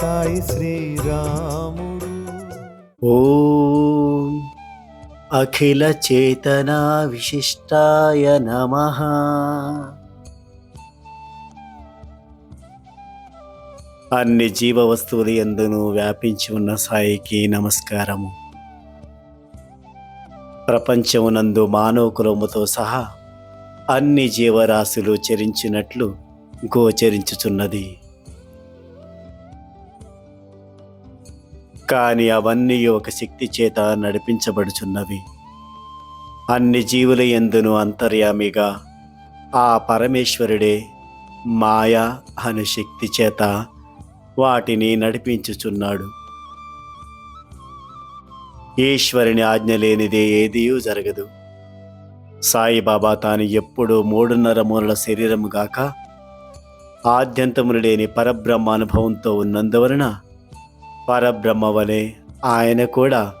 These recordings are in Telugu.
సాయి శ్రీరాముడు. ఓం అఖిల చేతనా విశిష్టాయ నమ. అన్ని జీవ వస్తువులు ఎందును వ్యాపించి ఉన్న సాయికి నమస్కారము. ప్రపంచమునందు మానవ కులముతో సహా అన్ని జీవరాశులు చరించినట్లు గోచరించుచున్నది. కానీ అవన్నీ ఒక శక్తి చేత నడిపించబడుచున్నవి. అన్ని జీవుల ఎందును అంతర్యామిగా ఆ పరమేశ్వరుడే మాయా అను శక్తి చేత వాటిని నడిపించుచున్నాడు. ఈశ్వరుని ఆజ్ఞ లేనిదే ఏదియూ జరగదు. సాయిబాబా తాను ఎప్పుడూ మూడున్నర మూలల శరీరము గాక ఆద్యంతములు లేని పరబ్రహ్మ అనుభవంతో ఉన్నందువలన పరబ్రహ్మ వలె ఆయన కూడా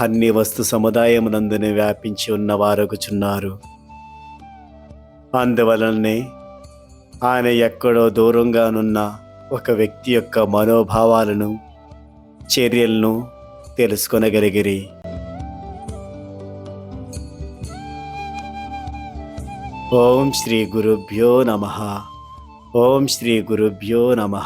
అన్ని వస్తు సముదాయమునందునే వ్యాపించి ఉన్నవారొగుచున్నారు. అందువలనే ఆయన ఎక్కడో దూరంగానున్న ఒక వ్యక్తి యొక్క మనోభావాలను చర్యలను తెలుసుకొనగలిగిరి. ఓం శ్రీ గురుభ్యో నమ. ఓం శ్రీ గురుభ్యో నమ.